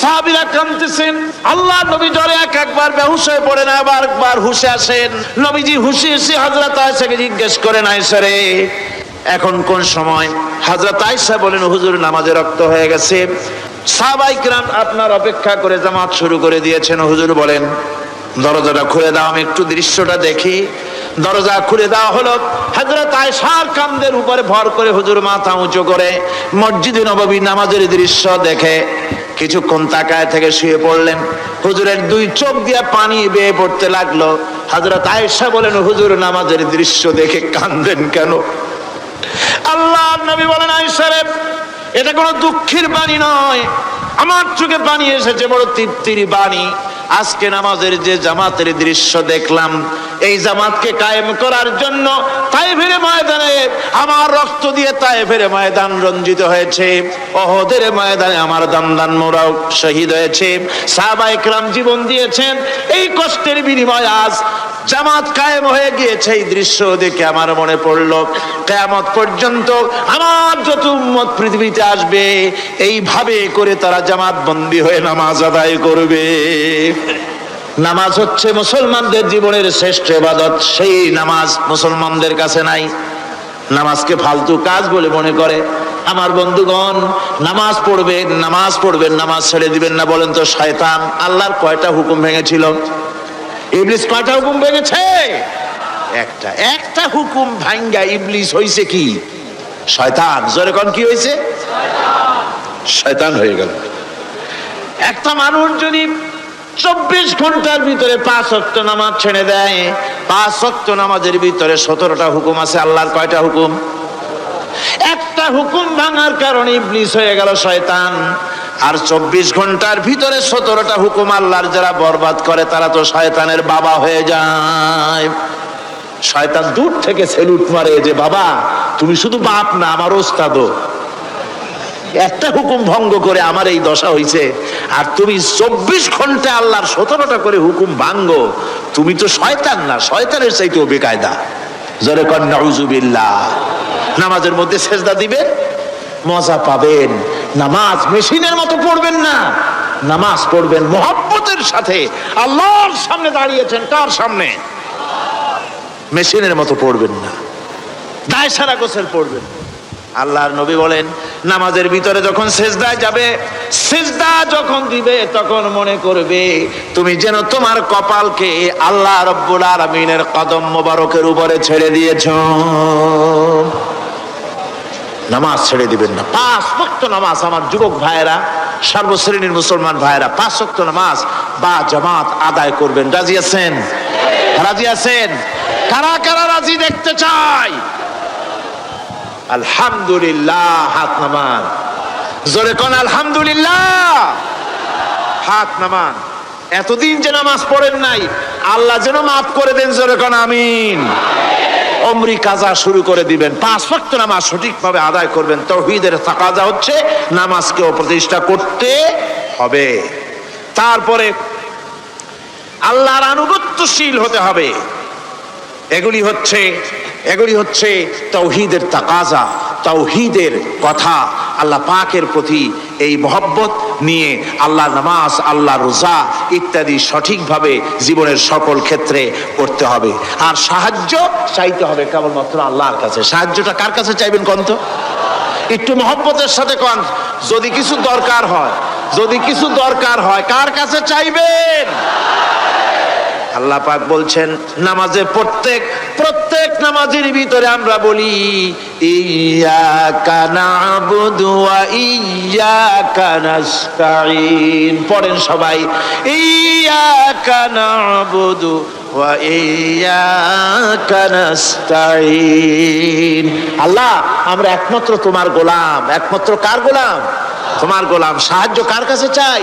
সাহাবিরা কাঁদতেছেন। আল্লাহ নবী জ্বরে এক একবার বেহুশ হয়ে পড়েন, আবার একবার হুশে আসেন। নবীজি হুশে এসে হজরত আয়েশাকে জিজ্ঞেস করেন, আয়েশা রে, এখন কোন সময়? হজরত আয়েশা বলেন, হুজুর, নামাজে রক্ত হয়ে গেছে। সাহাবাই কিরাম আপনার অপেক্ষা করে জামাত শুরু করে দিয়েছেন। হুজুর বলেন, দরজাটা খুলে দাও, আমি একটু দৃশ্যটা দেখি। দরজা খুলে দেওয়া হলো। হজরত আয়সার কান্দের উপরে ভর করে হুজুর মাথা উঁচু করে মসজিদে নববী নামাজের দৃশ্য দেখে। কিছুক্ষণ তাকায় থেকে শুয়ে পড়লেন। হুজুরের দুই চোখ দিয়ে পানি বেয়ে পড়তে লাগল। হজরত আয়েশা বলেন, হুজুর, নামাজের দৃশ্য দেখে কান্দেন কেন? আল্লাহ নবী বলেন আয়েশারে এটা কোনো দুঃখের বাণী নয়। আমার চোখে পানি এসেছে, বড় তৃপ্তির বাণী। আজকে নামাজের যে জামাতের দৃশ্য দেখলাম এই জামাতকে কায়েম করার জন্য তাই তাইফের ময়দানে আমার রক্ত দিয়ে তাইফের ময়দান রঞ্জিত হয়েছে। অহদের ময়দানে আমার দামদান মোরাও শহীদ হয়েছে। সাহাবা একরাম জীবন দিয়েছেন। এই কষ্টের বিনিময় আজ জামাত কায়েম হয়ে গিয়েছে। এই দৃশ্য দেখে আমার মনে পড়ল, কেয়ামত পর্যন্ত আমার যত উম্মত পৃথিবীতে আসবে, এইভাবে করে তারা জামাত বন্দী হয়ে নামাজ আদায় করবে। নামাজ হচ্ছে মুসলমানদের জীবনের শ্রেষ্ঠ এবাদত সেই নামাজ মুসলমানদের কাছে নাই। নামাজকে ফালতু কাজ বলে মনে করে। আমার বন্ধুগণ, নামাজ পড়বেন নামাজ পড়বেন, নামাজ ছেড়ে দিবেন না বলেন তো শয়তান। আল্লাহর কয়টা হুকুম ভেঙেছিল? ইবলিস কয়টা হুকুম ভেঙেছে? একটা। একটা হুকুম ভাঙ্গা ইবলিস হইছে কি? শয়তান। জোরে কোন কি হয়েছে শয়তান হয়ে গেল। একটা মানুষ যদি চব্বিশ ঘণ্টার ভিতরে পাঁচ অক্ট নামাজ ছেড়ে দেয়। পাঁচ অক্ট নামাজের ভিতরে সতেরোটা হুকুম আছে, আল্লাহর কয়টা হুকুম? একটা হুকুম ভাঙার কারণে ইবলিস হয়ে গেল শয়তান। আর চব্বিশ ঘণ্টার ভিতরে সতেরোটা হুকুম আল্লাহর যারা বরবাদ করে, তারা তো শয়তানের বাবা হয়ে যায়। শয়তান দূর থেকে সেলুট মারে যে, বাবা, তুমি শুধু বাপ না, আমার ওস্তাদও। একটা হুকুম ভঙ্গ করে আমার এই দশা হইছে। আর তুমি চব্বিশ ঘণ্টা আল্লাহর সতেরোটা করে হুকুম ভাঙ্গো। তুমি তো শয়তান না, শয়তানের চাইতেও বেকায়দা। জরে নাউজুবিল্লাহ নামাজের মধ্যে সেজদা দিবেন, মজা পাবেন। নামাজ মেশিনের মতো পড়বেন না। নামাজ পড়বেন মোহাব্বতের সাথে। আল্লাহর সামনে দাঁড়িয়েছেন কার সামনে? মেশিনের মতো পড়বেন না। দায় সারা গোছের পড়বেন আল্লাহর নবী বলেন, নামাজের ভিতরে যখন সেজদায় যাবে, সেজদা যখন দিবে, তখন মনে করবে, তুমি যেন তোমার কপালকে আল্লাহ রব্বুল আলমিনের কদম মোবারকের উপরে ছেড়ে দিয়েছ। নামাজ ছেড়ে দিবেন না। পাঁচ ভক্ত নামাজ আমার যুবক ভাইয়েরা, সর্বশ্রেণীর মুসলমান ভাইয়েরা, পাঁচ ভক্ত নামাজ বা জামাত আদায় করবেন। রাজি আছেন? রাজি আছেন? কারা কারা রাজি দেখতে চাই আলহামদুলিল্লাহ, হাত নামান। জোরে কোন, আলহামদুলিল্লাহ। হাত নামান। এতদিন যে নামাজ পড়েন নাই, আল্লাহ যেন মাফ করে দেন, জোরে কোন, আমিন। অমরি কাজা শুরু করে দিবেন। পাঁচ ওয়াক্ত নামাজ সঠিকভাবে আদায় করবেন। তৌহিদের তাকাজা হচ্ছে নামাজকেও প্রতিষ্ঠা করতে হবে। তারপরে আল্লাহর আনুগত্যশীল হতে হবে। এগুলি হচ্ছে এগুলি হচ্ছে তৌহিদের তাকাজা, তৌহিদের কথা আল্লাহ পাকের প্রতি এই মহব্বত নিয়ে আল্লাহ নামাজ, আল্লাহ রোজা ইত্যাদি সঠিকভাবে জীবনের সকল ক্ষেত্রে করতে হবে। আর সাহায্য চাইতে হবে কেবলমাত্র আল্লাহর কাছে। সাহায্যটা কার কাছে চাইবেন কন্ত? একটু মহব্বতের সাথে কন। যদি কিছু দরকার হয়, যদি কিছু দরকার হয়, কার কাছে চাইবেন? আল্লাহ পাক বলছেন, নামাজে প্রত্যেক প্রত্যেক নামাজের ভিতরে আমরা বলি পড়েন সবাই ওয়া আল্লাহ, আমরা একমাত্র তোমার গোলাম। একমাত্র কার গোলাম? তোমার গোলাম। সাহায্য কার কাছে চাই?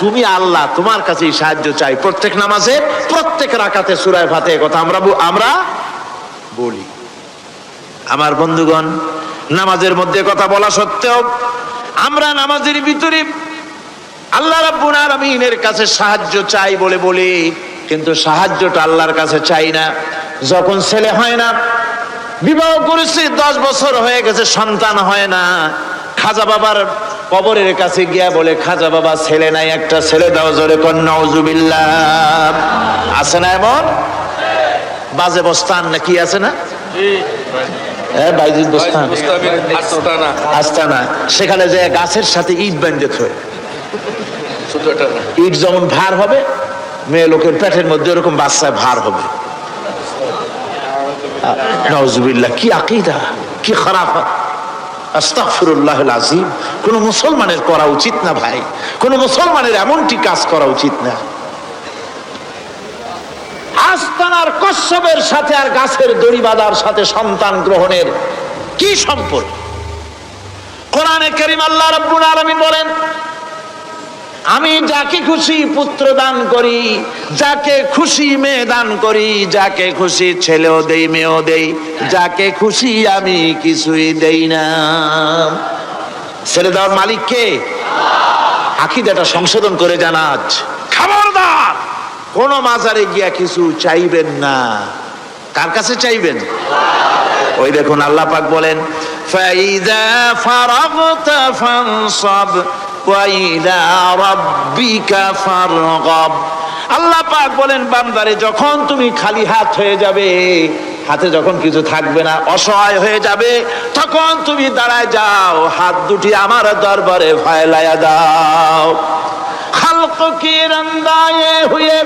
তুমি আল্লাহ তোমার কাছেই সাহায্য চাই। প্রত্যেক নামাজে, প্রত্যেক রাকাতে সুরায় ফাতে কথা আমরা আমরা বলি। আমার বন্ধুগণ, নামাজের মধ্যে কথা বলা সত্ত্বেও আমরা নামাজের ভিতরে আল্লাহ রাব্বুল আলামিনের কাছে সাহায্য চাই বলে বলি, কিন্তু সাহায্যটা আল্লাহর কাছে চাই না। যখন ছেলে হয় না, বিবাহ করেছি, দশ বছর হয়ে গেছে, সন্তান হয় না, খাজা বাবার কবরের কাছে গিয়া বলে, খাজা বাবা, ছেলে নাই, একটা ছেলে দাও জোরে কন্যা আছে না এমন? বাজে বস্তান না কি আছে না? সেখানে যে গাছের সাথে ইট বেঁধে থয়। ইট যেমন ভার হবে, মেয়ে লোকের পেটের মধ্যে ওরকম বাচ্চায় ভার হবে। নজুবিল্লাহ কি আকিদা, কি খারাপ। আজিম মুসলমানের করা উচিত না ভাই। মুসলমানের এমনটি কাজ করা উচিত না। আস্তানার কশ্যপের সাথে আর গাছের দড়ি বাঁধার সাথে সন্তান গ্রহণের কি সম্পর্ক? কোরআনে করিম আল্লাহ রব্বুল আলামিন বলেন আমি যাকে খুশি পুত্র দান করি যাকে খুশি মেয়ে দান করি যাকে খুশি ছেলেও দেই মেয়েও দেই যাকে খুশি আমি কিছুই দেই না। ছেলে দেওয়ার মালিক কে আকিদাটা সংশোধন করে জানাজ খবরদার! কোন মাজারে গিয়া কিছু চাইবেন না। কার কাছে চাইবেন? ওই দেখুন আল্লাহ পাক বলেন ফাইদা ফারাগতা ফানসাব। আল্লাহ পাক বলেন, বান্দারে, যখন তুমি খালি হাত হয়ে যাবে, হাতে যখন কিছু থাকবে না, অসহায় হয়ে যাবে, তখন তুমি দাঁড়ায় যাও, হাত দুটি আমার দরবারে ফায়লায়া দাও। খালক কি রন্দায়ে হুয়ে,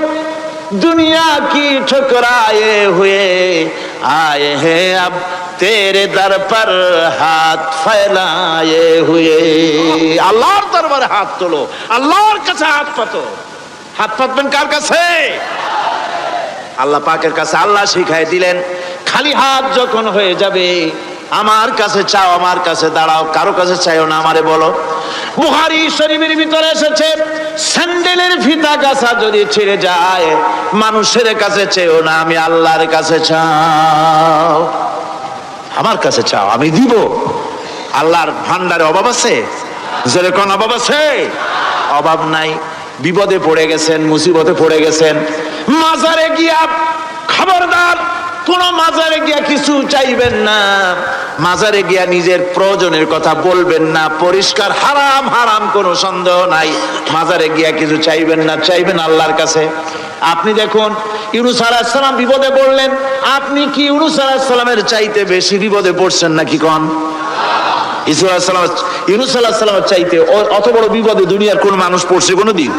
দুনিয়া কি ঠুকরায়ে হুয়ে आए हैं अब तेरे दर पर हाथ फैलाए हुए আল্লাহর দরবারে হাত তোলো আল্লাহর কাছে হাত পাতো হাত পাতবেন কার কাছে আল্লাহ পাকের কাছে আল্লাহ শিখাই দিলেন খালি হাত যখন হয়ে যাবে আমার কাছে চাও আমার কাছে দাঁড়াও কারো কাছে চাইও না আমারে বলো বুহারি শরীফের ভিতরে এসেছে, স্যান্ডেলের ফিতা গাছা যদি ছিঁড়ে যায়, মানুষের কাছে চেয়েও না, আমি আল্লাহর কাছে চাও। আমার কাছে চাও, আমি দিব। আল্লাহর ভান্ডারে অভাব আছে? যেরকম অভাব আছে? অভাব নাই। বিপদে পড়ে গেছেন, মুসিবতে পড়ে গেছেন। মাজারে গিয়া খবরদার কোন মাজারে গিয়া কিছু চাইবেন না। মাজারে গিয়া নিজের প্রয়োজনের কথা বলবেন না। পরিষ্কার, হারাম হারাম কোনো সন্দেহ নাই। মাজারে গিয়া কিছু চাইবেন না, চাইবেন আল্লাহর কাছে। আপনি দেখুন, ইউনুস আলাহিসাল্লাম বিপদে পড়লেন। আপনি কি ইউনুস আলাহিসাল্লামের চাইতে বেশি বিপদে পড়ছেন নাকি কন? ইসু ইউনুস আলাহিসাল্লামের চাইতে অত বড় বিপদে দুনিয়ার কোন মানুষ পড়ছে কোনোদিন?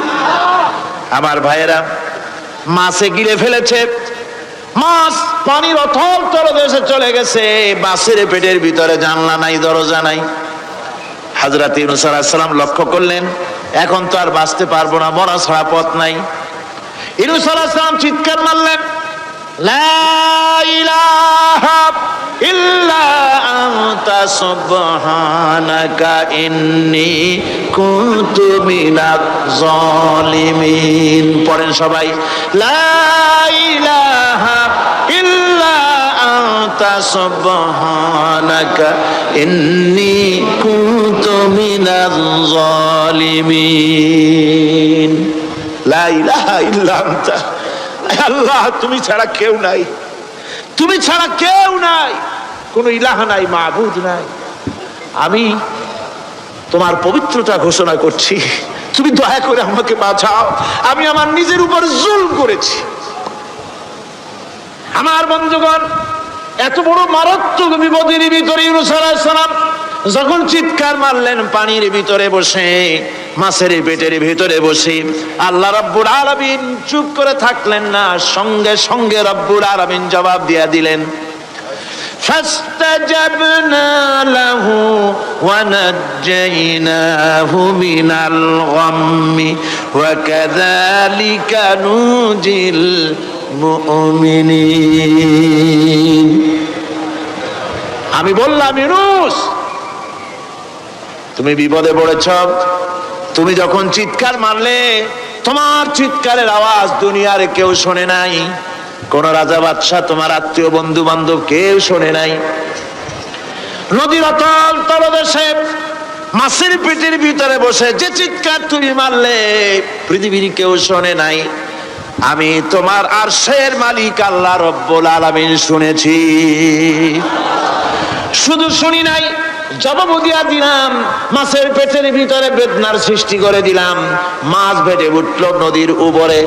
আমার ভাইয়েরা, মাছে গিলে ফেলেছে। মাছ, পানির অথল তলদেশে চলে গেছে। বাসের পেটের ভিতরে জানলা নাই, দরজা নাই। হাজরাত ইউনুস লক্ষ্য করলেন, এখন তো আর বাঁচতে পারব না, মরা ছাড়া পথ নাই। ইউনুস চিৎকার মারলেন, লা ইলাহা ইল্লা আনতা সুবহানাকা ইন্নী কুনতু মিনাজ জালিমিন লা ইলাহা ইল্লা আনতা আল্লাহ, তুমি ছাড়া কেউ নাই। তুমি ছাড়া কেউ নাই। কোনো ইলাহ নাই মাহবুদ নাই। আমি তোমার পবিত্রতা ঘোষণা করছি। তুমি দয়া করে আমাকে বাঁচাও। আমি আমার নিজের উপর জুল করেছি। আমার বন্ধুগণ এত বড় মারাত্মক বিপদের ভিতরে ইউনুস আলাইহিস সালাম যখন চিৎকার মারলেন পানির ভিতরে বসে মাছের পেটের ভিতরে বসে আল্লাহ রাব্বুল আলামিন চুপ করে থাকলেন না সঙ্গে সঙ্গে রব্বুল আলামিন জবাব দিয়া দিলেন فاستجبنا له ونجيناه من الغم وكذلك ننجي আমি বললাম ইনুস তুমি বিপদে পড়েছ। তুমি যখন চিৎকার মারলে, তোমার চিৎকারের আওয়াজ দুনিয়ার কেউ শোনে নাই। কোন রাজা বাদশাহ, তোমার আত্মীয় বন্ধু বান্ধব কেউ শোনে নাই। নদীর অতল তলদেশে, মাসির পিঠির ভিতরে বসে যে চিৎকার তুমি মারলে, পৃথিবীর কেউ শোনে নাই। আমি তোমার আর শের মালিক আল্লাহ রব্বুল আলামিন শুনেছি। শুধু শুনি নাই, জবাব দিয়া দিলাম, মাছের পেটের ভিতরে বেদনার সৃষ্টি করে দিলাম। মাছ ভেটে উঠল নদীর উপরে,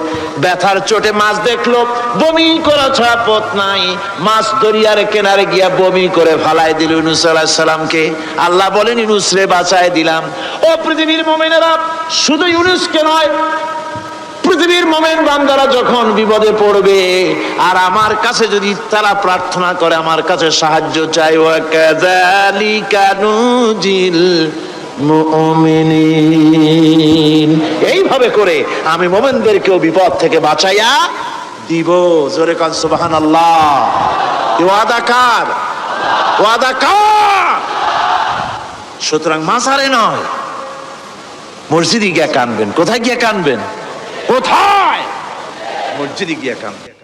ব্যথার চোটে মাছ দেখল, বমি করা ছাড়া পথ নাই। মাছ দরিয়ার কেনারে গিয়া বমি করে ফালাই দিল ইউনুস আলাইহিস সালামকে। আল্লাহ বলেন, ইউনুস রে, বাঁচায় দিলাম। ও পৃথিবীর মোমেনেরা, শুধু ইউনুসকে নয় পৃথিবীর মোমেন বান্দারা যখন বিপদে পড়বে, আর আমার কাছে যদি তারা প্রার্থনা করে, আমার কাছে সাহায্য চাই। ও কাযালিকা নুজিল মুমিনিন। এইভাবে করে আমি মোমেনদেরকেও বিপদ থেকে বাঁচাইয়া দিব। জোরে কান, সুবহানাল্লাহ। এ ওয়াদা কার? ওয়াদা কার? সুতরাং মাসারে নয়, মসজিদে গিয়া কানবেন। কোথায় গিয়া কানবেন? কোথায়? মসজিদে গিয়ে কানবেন